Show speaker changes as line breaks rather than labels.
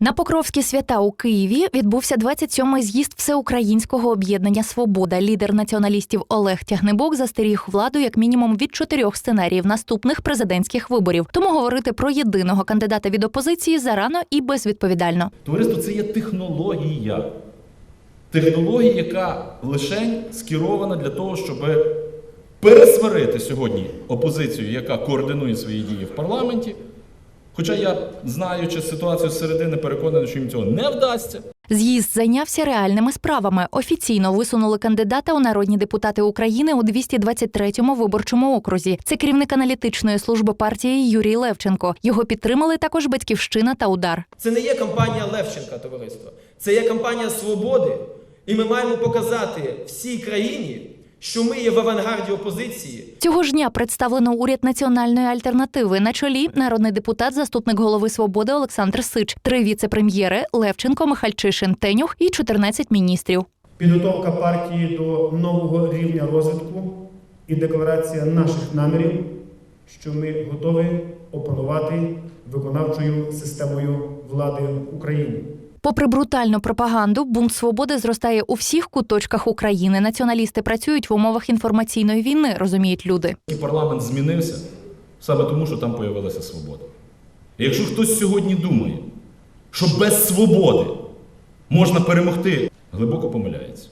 На Покровські свята у Києві відбувся 27-й з'їзд Всеукраїнського об'єднання Свобода. Лідер націоналістів Олег Тягнебок застеріг владу як мінімум від чотирьох сценаріїв наступних президентських виборів. Тому говорити про єдиного кандидата від опозиції зарано і безвідповідально.
Товариство це є технологія. Технологія, яка лише скерована для того, щоб пересварити сьогодні опозицію, яка координує свої дії в парламенті. Хоча я, знаючи ситуацію зсередини, переконаний, що їм цього не вдасться.
З'їзд зайнявся реальними справами. Офіційно висунули кандидата у народні депутати України у 223-му виборчому окрузі. Це керівник аналітичної служби партії Юрій Левченко. Його підтримали також батьківщина та удар.
Це не є кампанія Левченка, товариство. Це є кампанія свободи. І ми маємо показати всій країні, що ми є в авангарді опозиції.
Цього ж дня представлено уряд національної альтернативи. На чолі народний депутат, заступник голови свободи Олександр Сич, три віце-прем'єри Левченко, Михальчишин, Тенюх і 14 міністрів.
підготовка партії до нового рівня розвитку і декларація наших намірів, що ми готові опанувати виконавчою системою влади в Україні.
Попри брутальну пропаганду, бунт свободи зростає у всіх куточках України. Націоналісти працюють в умовах інформаційної війни, розуміють люди.
Парламент змінився саме тому, що там появилася свобода. Якщо хтось сьогодні думає, що без свободи можна перемогти, глибоко помиляється.